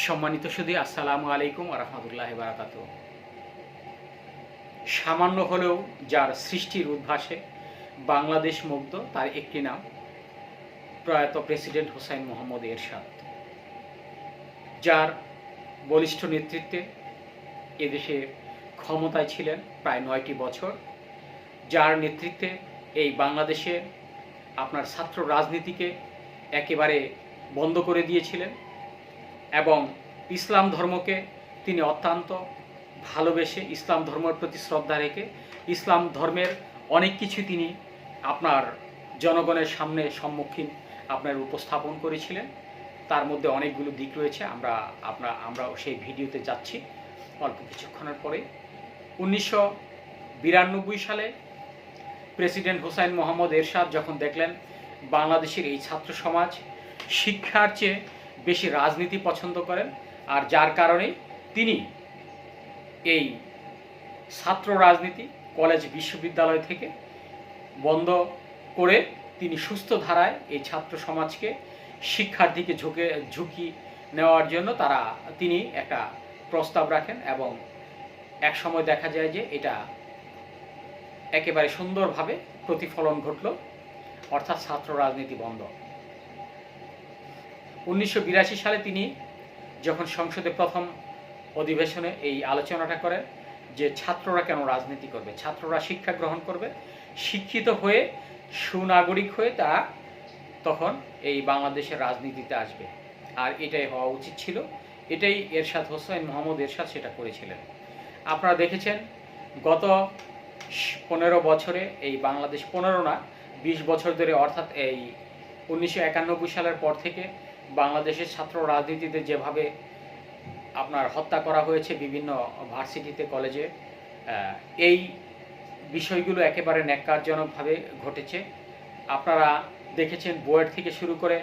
সম্মানিত সুদী আসসালামু আলাইকুম রহমতুল্লাহ বারাকাত সামান্য হলেও যার সৃষ্টির উদ্ভাসে বাংলাদেশ মুগ্ধ, তার একটি নাম প্রয়াত প্রেসিডেন্ট হোসাইন মোহাম্মদ এরশাদ, যার বলিষ্ঠ নেতৃত্বে এদেশে ক্ষমতায় ছিলেন প্রায় নয়টি বছর, যার নেতৃত্বে এই বাংলাদেশে আপনার ছাত্র রাজনীতিকে একেবারে বন্ধ করে দিয়েছিলেন। এবং ইসলাম ধর্মকে তিনি অত্যন্ত ভালোবেসে ইসলাম ধর্মের প্রতি শ্রদ্ধা রেখে ইসলাম ধর্মের অনেক কিছু তিনি আপনার জনগণের সামনে সম্মুখীন আপনার উপস্থাপন করেছিলেন। তার মধ্যে অনেকগুলো দিক রয়েছে। আমরা আপনার আমরা সেই ভিডিওতে যাচ্ছি অল্প কিছুক্ষণের পরে। উনিশশো বিরানব্বই সালে প্রেসিডেন্ট হোসাইন মোহাম্মদ এরশাদ যখন দেখলেন বাংলাদেশের এই ছাত্র সমাজ শিক্ষার চেয়ে বেশি রাজনীতি পছন্দ করেন আর যার কারণে তিনি এই ছাত্র রাজনীতি কলেজ বিশ্ববিদ্যালয় থেকে বন্ধ করে তিনি সুস্থ ধারায় এই ছাত্র সমাজকে শিক্ষার দিকে ঝুঁকে, ঝুঁকি নেওয়ার জন্য তারা, তিনি একটা প্রস্তাব রাখেন এবং এক সময় দেখা যায় যে এটা একেবারে সুন্দরভাবে প্রতিফলন ঘটল, অর্থাৎ ছাত্র রাজনীতি বন্ধ। উনিশশো বিরাশি সালে তিনি যখন সংসদে প্রথম অধিবেশনে এই আলোচনাটা করেন যে ছাত্ররা কেন রাজনীতি করবে, ছাত্ররা শিক্ষা গ্রহণ করবে, শিক্ষিত হয়ে, সুনাগরিক হয়ে তারা তখন এই বাংলাদেশের রাজনীতিতে আসবে। আর এটাই হওয়া উচিত ছিল। এটাই এরশাদ হোসেন মোহাম্মদ এরশাদ সেটা করেছিলেন। আপনারা দেখেছেন, গত পনেরো বছরে এই বাংলাদেশ পনেরো না, বিশ বছর ধরে অর্থাৎ এই উনিশশো একানব্বই সালের পর থেকে বাংলাদেশের ছাত্র রাজনীতিতে যেভাবে আপনার হত্যা করা হয়েছে বিভিন্ন ভার্সিটিতে, কলেজে এই বিষয়গুলো একেবারে ন্যাক্কারজনকভাবে ঘটেছে। আপনারা দেখেছেন বোর্ড থেকে শুরু করে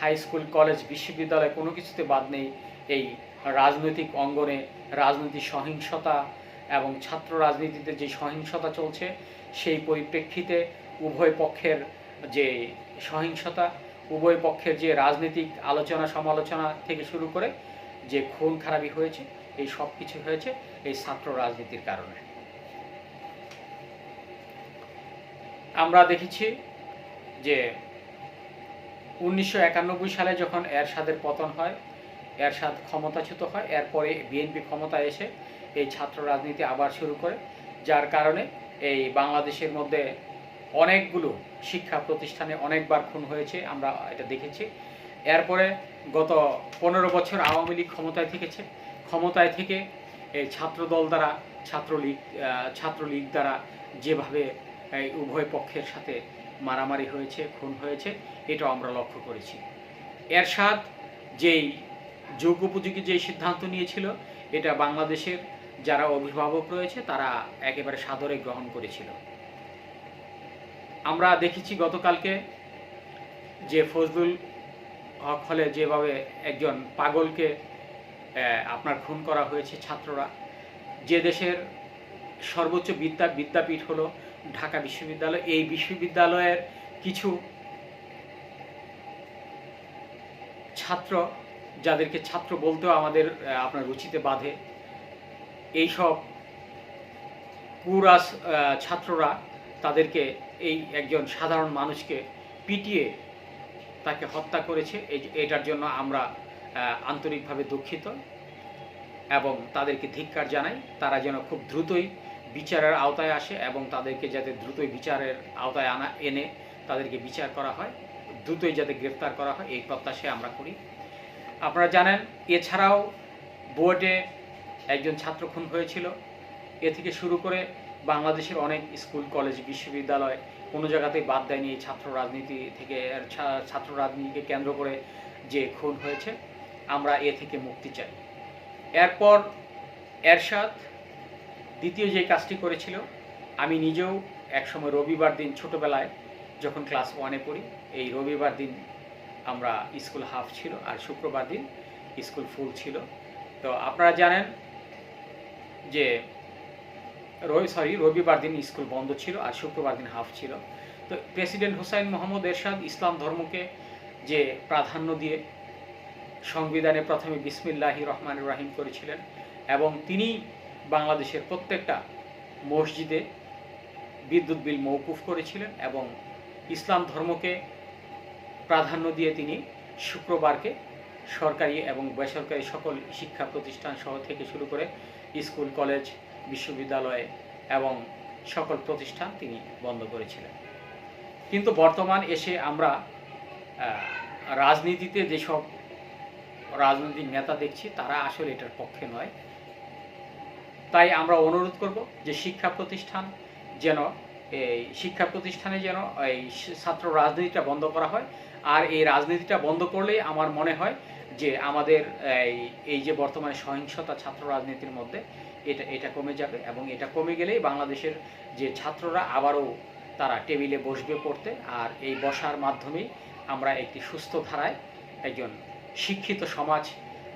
হাই স্কুল, কলেজ, বিশ্ববিদ্যালয় কোনো কিছুতে বাদ নেই এই রাজনৈতিক অঙ্গনে রাজনৈতিক সহিংসতা এবং ছাত্র রাজনীতিতে যে সহিংসতা চলছে, সেই পরিপ্রেক্ষিতে উভয় পক্ষের যে সহিংসতা উভয় পক্ষের যে রাজনৈতিক আলোচনা, সমালোচনা থেকে শুরু করে যে খুন খারাপি হয়েছে, এই সব কিছু হয়েছে এই ছাত্র রাজনীতির কারণে। আমরা দেখেছি যে উনিশশো একানব্বই সালে যখন এরশাদের পতন হয়, এরশাদ ক্ষমতাচ্যুত হয়, এরপরে বিএনপি ক্ষমতা এসে এই ছাত্র রাজনীতি আবার শুরু করে, যার কারণে এই বাংলাদেশের মধ্যে অনেকগুলো শিক্ষা প্রতিষ্ঠানে অনেকবার খুন হয়েছে, আমরা এটা দেখেছি। এরপরে গত পনেরো বছর আওয়ামী লীগ ক্ষমতায় থেকেছে। ক্ষমতায় থেকে এই ছাত্রদল দ্বারা, ছাত্রলীগ ছাত্রলীগ দ্বারা যেভাবে এই উভয় পক্ষের সাথে মারামারি হয়েছে, খুন হয়েছে, এটাও আমরা লক্ষ্য করেছি। এরশাদ যেই যোগ্য উপযোগী যে সিদ্ধান্ত নিয়েছিল, এটা বাংলাদেশের যারা অভিভাবক রয়েছে, তারা একেবারে সাদরে গ্রহণ করেছিল। আমরা দেখেছি গতকালকে যে ফজলুল হক হলে যেভাবে একজন পাগলকে আপনার খুন করা হয়েছে ছাত্ররা, যে দেশের সর্বোচ্চ বিদ্যা বিদ্যাপীঠ হলো ঢাকা বিশ্ববিদ্যালয়, এই বিশ্ববিদ্যালয়ের কিছু ছাত্র, যাদেরকে ছাত্র বলতেও আমাদের আপনার রুচিতে বাঁধে, এইসব কুরাস ছাত্ররা তাদেরকে এই একজন সাধারণ মানুষকে পিটিয়ে তাকে হত্যা করেছে। এই এটার জন্য আমরা আন্তরিকভাবে দুঃখিত এবং তাদেরকে ধিক্কার জানাই। তারা যেন খুব দ্রুতই বিচারের আওতায় আসে এবং তাদেরকে যাতে দ্রুতই বিচারের আওতায় আনা, এনে তাদেরকে বিচার করা হয়, দ্রুতই যাতে গ্রেফতার করা হয়, এই প্রত্যাশায় আমরা করি। আপনারা জানেন, এছাড়াও বোর্ডে একজন ছাত্র খুন হয়েছিল। এ থেকে শুরু করে বাংলাদেশের অনেক স্কুল, কলেজ, বিশ্ববিদ্যালয় কোনো জায়গাতেই বাদ দেয়নি ছাত্র রাজনীতি থেকে ছাত্র রাজনীতিকে কেন্দ্র করে যে খুন হয়েছে, আমরা এ থেকে মুক্তি চাই। এরপর এরশাদ দ্বিতীয় যে কাজটি করেছিল, আমি নিজেও একসময় রবিবার দিন ছোটোবেলায় যখন ক্লাস ওয়ানে পড়ি, এই রবিবার দিন আমরা স্কুল হাফ ছিল আর শুক্রবার দিন স্কুল ফুল ছিল। তো আপনারা জানেন যে রবি সরি রবিবার দিন স্কুল বন্ধ ছিল আর শুক্রবার দিন হাফ ছিল। তো প্রেসিডেন্ট হুসাইন মোহাম্মদ এরশাদ ইসলাম ধর্মকে যে প্রাধান্য দিয়ে সংবিধানে প্রথমে বিসমিল্লাহি রহমান রাহিম করেছিলেন এবং তিনি বাংলাদেশের প্রত্যেকটা মসজিদে বিদ্যুৎ বিল মৌকুফ করেছিলেন এবং ইসলাম ধর্মকে প্রাধান্য দিয়ে তিনি শুক্রবারকে সরকারি এবং বেসরকারি সকল শিক্ষা প্রতিষ্ঠান সহ থেকে শুরু করে স্কুল, কলেজ বিশ্ববিদ্যালয় এবং সকল প্রতিষ্ঠান তিনি বন্ধ করেছিলেন। কিন্তু বর্তমান এসে আমরা রাজনীতিতে যেসব রাজনৈতিক নেতা দেখছি, তারা আসলে এটার পক্ষে নয়। তাই আমরা অনুরোধ করব যে শিক্ষা প্রতিষ্ঠান যেন, এই শিক্ষা প্রতিষ্ঠানে যেন এই ছাত্র রাজনীতিটা বন্ধ করা হয়। আর এই রাজনীতিটা বন্ধ করলে আমার মনে হয় যে আমাদের এই এই যে বর্তমানে সহিংসতা ছাত্র রাজনীতির মধ্যে এটা এটা কমে যাবে এবং এটা কমে গেলেই বাংলাদেশের যে ছাত্ররা আবারও তারা টেবিলে বসবে পড়তে। আর এই বসার মাধ্যমেই আমরা একটি সুস্থ ধারায় একজন শিক্ষিত সমাজ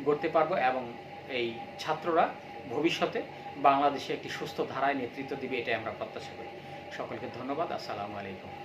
গড়তে পারব এবং এই ছাত্ররা ভবিষ্যতে বাংলাদেশে একটি সুস্থ ধারায় নেতৃত্ব দিবে, এটাই আমরা প্রত্যাশা করি। সকলকে ধন্যবাদ। আসসালামু আলাইকুম।